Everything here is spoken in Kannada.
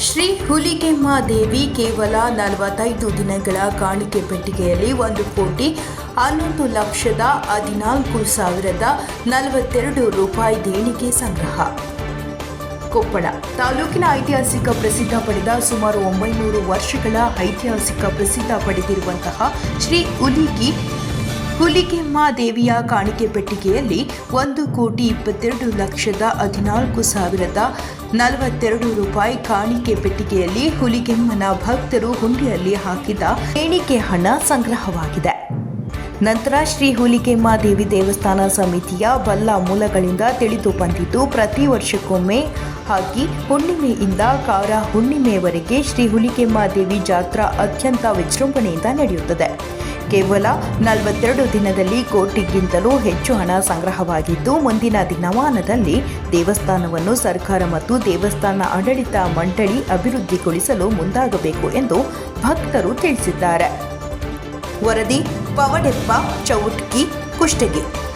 ಶ್ರೀ ಹುಲಿಗೆಮ್ಮ ದೇವಿ ಕೇವಲ ನಲವತ್ತೈದು ದಿನಗಳ ಕಾಣಿಕೆ ಪೆಟ್ಟಿಗೆಯಲ್ಲಿ ಒಂದು ಕೋಟಿ ಹನ್ನೊಂದು ಲಕ್ಷದ ಹದಿನಾಲ್ಕು ಸಾವಿರದ ನಲವತ್ತೆರಡು ರೂಪಾಯಿ ದೇಣಿಗೆ ಸಂಗ್ರಹ. ಕೊಪ್ಪಳ ತಾಲೂಕಿನ ಐತಿಹಾಸಿಕ ಪ್ರಸಿದ್ಧ ಪಡೆದ ಸುಮಾರು ಒಂಬೈನೂರು ವರ್ಷಗಳ ಐತಿಹಾಸಿಕ ಪ್ರಸಿದ್ಧ ಪಡೆದಿರುವಂತಹ ಶ್ರೀ ಹುಲಿಗಿ ಹುಲಿಗೆಮ್ಮ ದೇವಿಯ ಕಾಣಿಕೆ ಪೆಟ್ಟಿಗೆಯಲ್ಲಿ ಒಂದು ಕೋಟಿ ಇಪ್ಪತ್ತೆರಡು ಲಕ್ಷದ ಹದಿನಾಲ್ಕು ಸಾವಿರದ ನಲವತ್ತೆರಡು ರೂಪಾಯಿ ಕಾಣಿಕೆ ಪೆಟ್ಟಿಗೆಯಲ್ಲಿ ಹುಲಿಗೆಮ್ಮನ ಭಕ್ತರು ಹುಂಡಿಯಲ್ಲಿ ಹಾಕಿದ ಎಣಿಕೆ ಹಣ ಸಂಗ್ರಹವಾಗಿದೆ. ನಂತರ ಶ್ರೀ ಹುಲಿಗೆಮ್ಮ ದೇವಿ ದೇವಸ್ಥಾನ ಸಮಿತಿಯ ಬಲ್ಲ ಮೂಲಗಳಿಂದ ತಿಳಿದು ಬಂದಿದ್ದು, ಪ್ರತಿ ವರ್ಷಕ್ಕೊಮ್ಮೆ ಹಾಕಿ ಹುಣ್ಣಿಮೆಯಿಂದ ಕಾರ ಹುಣ್ಣಿಮೆಯವರೆಗೆ ಶ್ರೀ ಹುಲಿಗೆಮ್ಮ ದೇವಿ ಜಾತ್ರಾ ಅತ್ಯಂತ ವಿಜೃಂಭಣೆಯಿಂದ ನಡೆಯುತ್ತದೆ. ಕೇವಲ ನಲವತ್ತೆರಡು ದಿನದಲ್ಲಿ ಕೋಟಿಗಿಂತಲೂ ಹೆಚ್ಚು ಹಣ ಸಂಗ್ರಹವಾಗಿದ್ದು, ಮುಂದಿನ ದಿನಮಾನದಲ್ಲಿ ದೇವಸ್ಥಾನವನ್ನು ಸರ್ಕಾರ ಮತ್ತು ದೇವಸ್ಥಾನ ಆಡಳಿತ ಮಂಡಳಿ ಅಭಿವೃದ್ಧಿಗೊಳಿಸಲು ಮುಂದಾಗಬೇಕು ಎಂದು ಭಕ್ತರು ತಿಳಿಸಿದ್ದಾರೆ. ವರದಿ ಪವಡೆಪ್ಪ ಚೌಟ್ಕಿ ಕುಷ್ಟಗಿ.